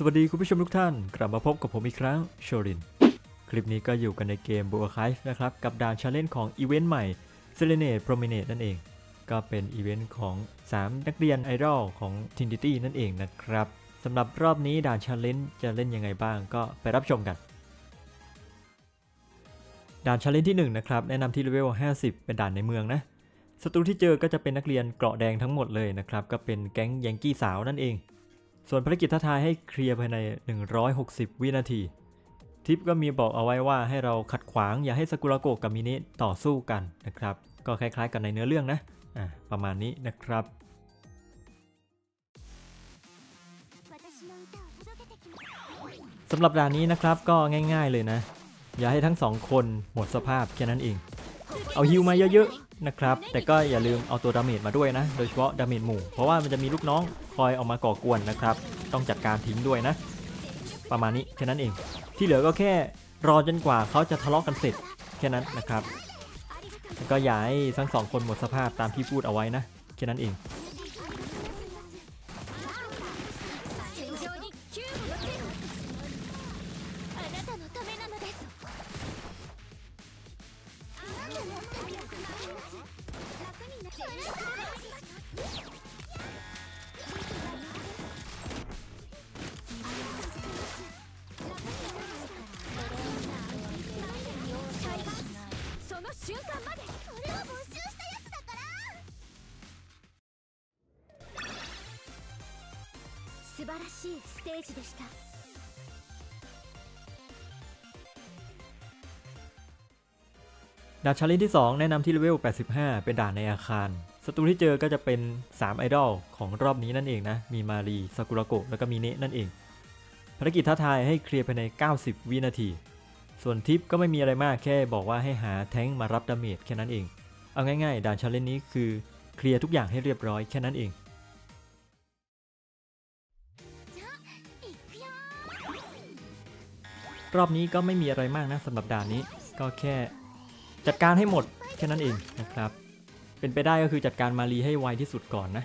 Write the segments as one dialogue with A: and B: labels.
A: สวัสดีคุณผู้ชมทุกท่าน กลับมาพบกับผมอีกครั้งโชริน คลิปนี้ก็อยู่กันในเกม b u a k i v e นะครับ กับด่านชาเลนจ์ของอีเวนต์ใหม่ s e l e n a t e Promenade นั่นเอง ก็เป็นอีเวนต์ของ 3 นักเรียนไอดอลของ Trinity นั่นเองนะครับสำหรับรอบนี้ด่านชาเลนจ์จะเล่นยังไงบ้างก็ไปรับชมกัน ด่านชาเลนจ์ที่1นะครับแนะนำที่เลเวล 50 เป็นด่านในเมืองนะศัตรูที่เจอก็จะเป็นนักเรียนเกราะแดงทั้งหมดเลยนะครับก็เป็นแก๊งยังกี้สาวนั่นเอง ส่วนภารกิจท้าทายให้เคลียร์ภายใน 160 วินาที ทิปก็มีบอกเอาไว้ว่าให้เราขัดขวางอย่าให้สกุระโกะกับมินิต่อสู้กันนะครับ ก็คล้ายๆกันในเนื้อเรื่องนะอะประมาณนี้นะครับสำหรับด่านนี้นะครับก็ง่าย ๆเลยนะ อย่าให้ทั้งสองคนหมดสภาพแค่นั้นเอง เอาฮิวมาเยอะๆ นะครับ แต่ก็อย่าลืมเอาตัวดาเมจมาด้วยนะ โดยเฉพาะดาเมจหมู่ เพราะว่ามันจะมีลูกน้องคอยออกมาก่อกวนนะครับ ต้องจัดการทิ้งด้วยนะ ประมาณนี้แค่นั้นเอง ที่เหลือก็แค่รอจนกว่าเขาจะทะเลาะกันเสร็จแค่นั้นนะครับ ก็อย่าให้ทั้งสองคนหมดสภาพตามที่พูดเอาไว้นะแค่นั้นเอง
B: 瞬間までこれは没収したやつだから素晴らしいステージでした
A: ด่านชาเลนจ์ที่ 2 แนะนำที่เลเวล 85 เป็นด่านในอาคาร ศัตรูที่เจอก็จะเป็น 3 ไอดอลของรอบนี้นั่นเองนะ มีมารีซากุระโกะแล้วก็มีเนะนั่นเอง ภารกิจท้าทายให้เคลียร์ภายใน 90 วินาที ส่วนทิปก็ไม่มีอะไรมากแค่บอกว่าให้หาแท้งมารับดาเมจแค่นั้นเอง เอาง่ายๆด่านชาเลนจ์นี้คือเคลียร์ทุกอย่างให้เรียบร้อยแค่นั้นเองรอบนี้ก็ไม่มีอะไรมากนะสำหรับด่านนี้ ก็แค่จัดการให้หมดแค่นั้นเองนะครับ เป็นไปได้ก็คือจัดการมารีให้ไวที่สุดก่อนนะ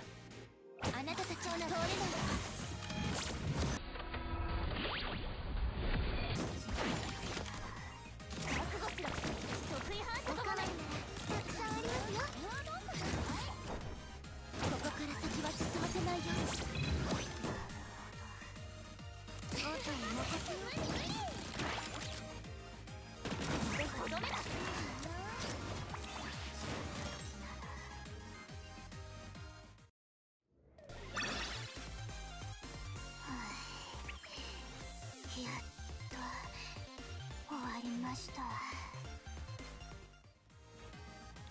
B: やっと終わりました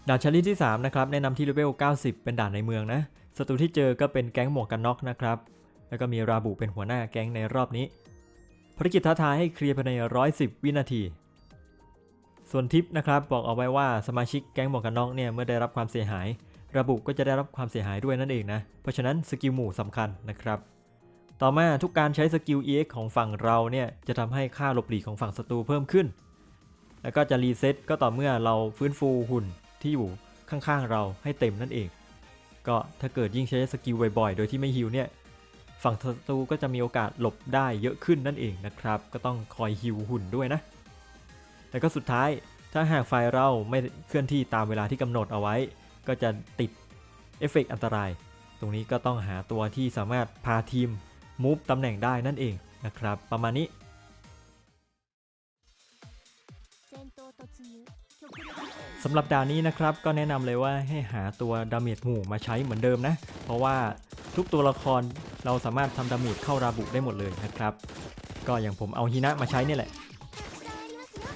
A: ด่านชาลีที่ 3 นะครับ แนะนำที่เลเวล 90 เป็นด่านในเมืองนะ ศัตรูที่เจอก็เป็นแก๊งหมวกกันน็อกนะครับ แล้วก็มีราบุเป็นหัวหน้าแก๊งในรอบนี้ ภารกิจท้าทายให้เคลียร์ภายใน 110 วินาที ส่วนทิปนะครับบอกเอาไว้ว่าสมาชิกแก๊งหมวกกันน็อกเนี่ยเมื่อได้รับความเสียหาย ระบุก็จะได้รับความเสียหายด้วยนั่นเองนะ เพราะฉะนั้นสกิลหมู่สำคัญนะครับ ต่อมาทุกการใช้สกิล EX ของฝั่งเราเนี่ยจะทำให้ค่าหลบหลีกของฝั่งศัตรูเพิ่มขึ้น แล้วก็จะรีเซ็ตก็ต่อเมื่อเราฟื้นฟูหุ่นที่อยู่ข้างๆเราให้เต็มนั่นเอง ก็ถ้าเกิดยิ่งใช้สกิลบ่อยๆ โดยที่ไม่ฮิวเนี่ยฝั่งศัตรูก็จะมีโอกาสหลบได้เยอะขึ้นนั่นเองนะครับ ก็ต้องคอยฮิวหุ่นด้วยนะ แล้วก็สุดท้ายถ้าหากไฟเราไม่เคลื่อนที่ตามเวลาที่กำหนดเอาไว้ ก็จะติดเอฟเฟกต์อันตราย ตรงนี้ก็ต้องหาตัวที่สามารถพาทีม มูฟตำแหน่งได้นั่นเองนะครับ ประมาณนี้ สำหรับดาวนี้นะครับก็แนะนำเลยว่าให้หาตัวดาเมจหมู่มาใช้เหมือนเดิมนะ เพราะว่าทุกตัวละครเราสามารถทำดาเมจเข้าราบุได้หมดเลยนะครับ ก็อย่างผมเอาฮีนะมาใช้นี่แหละ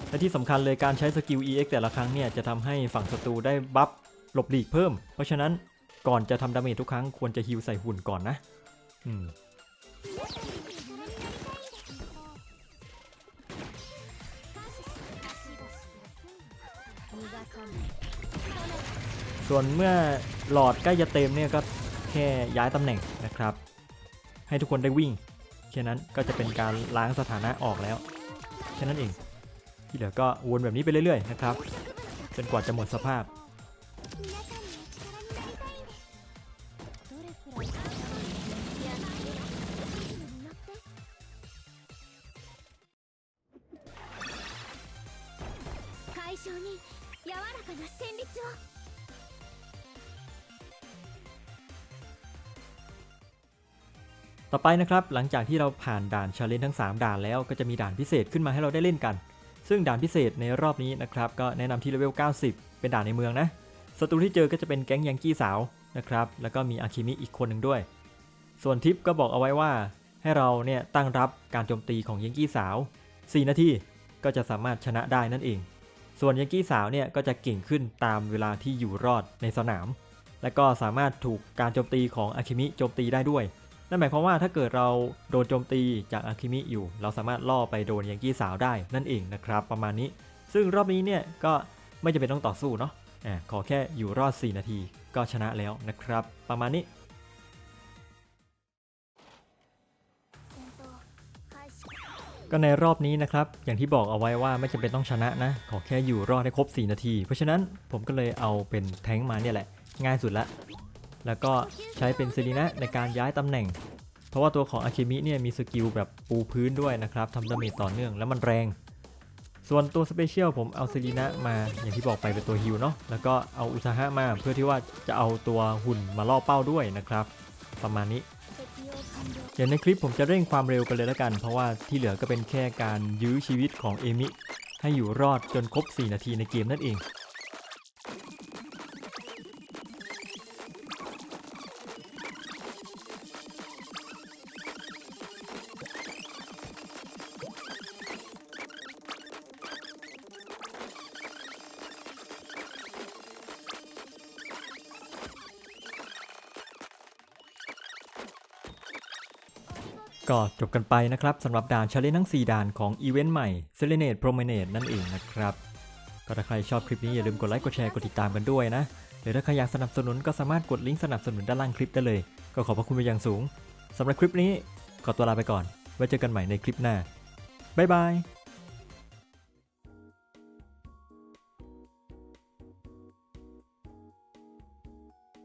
A: และที่สำคัญเลยการใช้สกิล EX แต่ละครั้งเนี่ยจะทำให้ฝั่งศัตรูได้บัฟหลบหลีกเพิ่ม เพราะฉะนั้นก่อนจะทำดาเมจทุกครั้งควรจะฮิวใส่หุ่นก่อนนะ อืม ส่วนเมื่อหลอดใกล้จะเต็มเนี่ยก็แค่ย้ายตำแหน่งนะครับ ให้ทุกคนได้วิ่งแค่นั้นก็จะเป็นการล้างสถานะออกแล้วแค่นั้นเอง ที่เหลือก็วนแบบนี้ไปเรื่อยๆนะครับจนกว่าจะหมดสภาพ
B: 解消らかな旋律を
A: ต่อไปนะครับหลังจากที่เราผ่านด่านชาเลนจ์ทั้ง 3 ด่านแล้วก็จะมีด่านพิเศษขึ้นมาให้เราได้เล่นกัน ซึ่งด่านพิเศษในรอบนี้นะครับก็แนะนำที่เลเวล 90 เป็นด่านในเมืองนะศัตรูที่เจอก็จะเป็นแก๊งยังกี้สาวนะครับแล้วก็มีอาคิมิอีกคนหนึ่งด้วย ส่วนทิปก็บอกเอาไว้ว่า ให้เราเนี่ยตั้งรับการโจมตีของยังกี้สาว 4 นาทีก็จะสามารถชนะได้นั่นเอง ส่วนยังกี้สาวเนี่ยก็จะเก่งขึ้นตามเวลาที่อยู่รอดในสนาม และก็สามารถถูกการโจมตีของอาคิมิโจมตีได้ด้วย นั่นหมายความว่าถ้าเกิดเราโดนโจมตีจากอาคิมิอยู่ เราสามารถล่อไปโดนยังกี้สาวได้นั่นเองนะครับ ประมาณนี้ ซึ่งรอบนี้เนี่ยก็ไม่จำเป็นต้องต่อสู้เนาะอ่ขอแค่อยู่รอด 4 นาทีก็ชนะแล้วนะครับ ประมาณนี้ก็ในรอบนี้นะครับ อย่างที่บอกเอาไว้ว่าไม่จำเป็นต้องชนะนะ ขอแค่อยู่รอดได้ครบ 4 นาที เพราะฉะนั้นผมก็เลยเอาเป็นแท้งมาเนี่ยแหละ ง่ายสุดละ แล้วก็ใช้เป็นเซรีนะในการย้ายตำแหน่ง เพราะว่าตัวของอาคมิเนี่ยมีสกิลแบบปูพื้นด้วยนะครับทำดาเมจต่อเนื่องแล้วมันแรง ส่วนตัวสเปเชียลผมเอาเซรีนะมาอย่างที่บอกไปเป็นตัวฮิลเนาะแล้วก็เอาอุชาหะมาเพื่อที่ว่าจะเอาตัวหุ่นมาล่อเป้าด้วยนะครับ ประมาณนี้เดี๋ยวในคลิปผมจะเร่งความเร็วกันเลยแล้วกัน เพราะว่าที่เหลือก็เป็นแค่การยื้อชีวิตของเอมิให้อยู่รอดจนครบ 4 นาทีในเกมนั่นเอง ก็จบกันไปนะครับสำหรับด่านชาเลนทั้ง 4 ด่านของอีเวนต์ใหม่ s e l e n a t e Promenade นั่นเองนะครับ ก็ถ้าใครชอบคลิปนี้อย่าลืมกดไลค์กดแชร์กดติดตามกันด้วยนะหรือถ้าใครอยากสนับสนุนก็สามารถกดลิงก์สนับสนุนด้านล่างคลิปได้เลย ก็ขอบพระคุณเป็นอย่างสูงสำหรับคลิปนี้ขอตัวลาไปก่อน ไว้เจอกันใหม่ในคลิปหน้าบ๊ายบาย